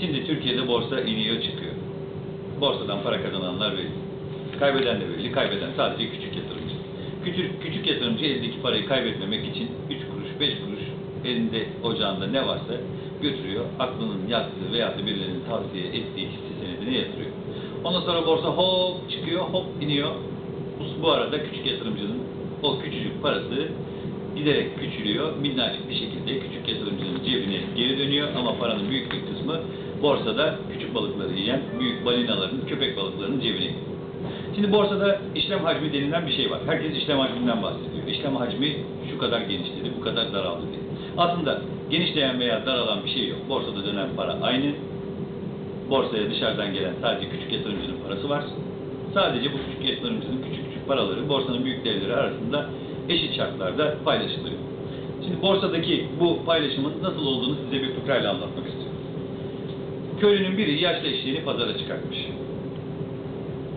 Şimdi Türkiye'de borsa iniyor çıkıyor. Borsadan para kazananlar belli. Kaybeden de belli. Kaybeden sadece küçük yatırımcı. Küçük, küçük yatırımcı elindeki parayı kaybetmemek için 3 kuruş, 5 kuruş elinde ocağında ne varsa götürüyor. Aklının yattığı veya da birilerinin tavsiye ettiği hisse senedine yatırıyor. Ondan sonra borsa hop çıkıyor, hop iniyor. Bu, bu arada küçük yatırımcının o küçücük parası giderek küçülüyor. Minnacık bir şekilde küçük yatırımcının cebine geri dönüyor ama paranın büyük bir kısmı borsada küçük balıkları yiyen büyük balinaların, köpek balıklarının cebine. Şimdi borsada işlem hacmi denilen bir şey var. Herkes işlem hacminden bahsediyor. İşlem hacmi şu kadar genişledi, bu kadar daraldı diye. Aslında genişleyen veya daralan bir şey yok. Borsada dönen para aynı. Borsaya dışarıdan gelen sadece küçük yatırımcının parası var. Sadece bu küçük yatırımcının küçük küçük paraları borsanın büyük devleri arasında eşit şartlarda paylaşılıyor. Şimdi borsadaki bu paylaşımın nasıl olduğunu size bir fıkrayla anlatmak istiyorum. Köylünün biri yaşlı eşeğini pazara çıkartmış.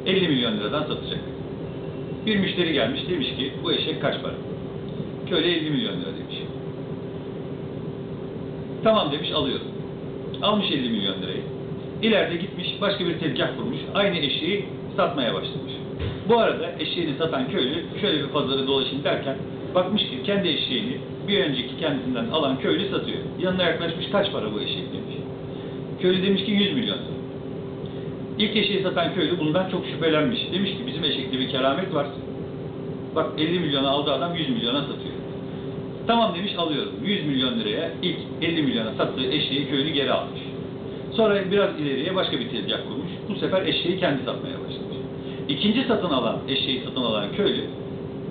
50 milyon liradan satacak. Bir müşteri gelmiş demiş ki bu eşek kaç para? Köylü 50 milyon lira demiş. Tamam demiş alıyorum. Almış 50 milyon lirayı. İleride gitmiş başka bir tezgah kurmuş. Aynı eşeği satmaya başlamış. Bu arada eşeğini satan köylü şöyle bir pazarı dolaşayım derken bakmış ki kendi eşeğini bir önceki kendisinden alan köylü satıyor. Yanına yaklaşmış kaç para bu eşek demiş. Köylü demiş ki 100 milyon. İlk eşeği satan köylü bundan çok şüphelenmiş. Demiş ki bizim eşekte bir keramet var. Bak 50 milyona aldı adam 100 milyona satıyor. Tamam demiş alıyorum. 100 milyon liraya ilk 50 milyona sattığı eşeği köylü geri almış. Sonra biraz ileriye başka bir tezgah kurmuş. Bu sefer eşeği kendi satmaya başlamış. İkinci satın alan, eşeği satın alan köylü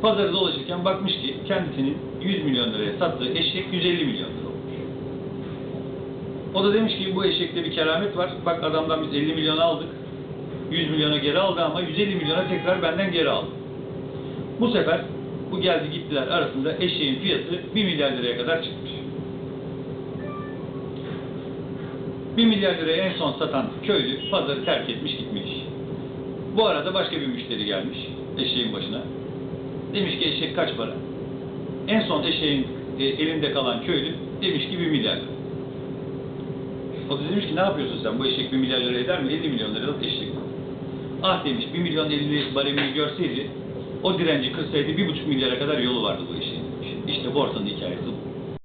pazarı dolaşırken bakmış ki kendisinin 100 milyon liraya sattığı eşek 150 milyon lira. O da demiş ki bu eşekte bir keramet var. Bak adamdan biz 50 milyon aldık. 100 milyona geri aldı ama 150 milyona tekrar benden geri aldı. Bu sefer bu geldi gittiler arasında eşeğin fiyatı 1 milyar liraya kadar çıkmış. 1 milyar liraya en son satan köylü pazarı terk etmiş gitmiş. Bu arada başka bir müşteri gelmiş eşeğin başına. Demiş ki eşek kaç para? En son eşeğin e, elinde kalan köylü demiş ki 1 milyar lira. O da demiş ki ne yapıyorsun sen? Bu eşek 1 milyar lira eder mi? 50 milyon liralık eşek. Ah demiş 1 milyon 50 baremini görseydi o direnci kırsaydı 1,5 milyara kadar yolu vardı bu demiş. İşte borsanın hikayesi bu.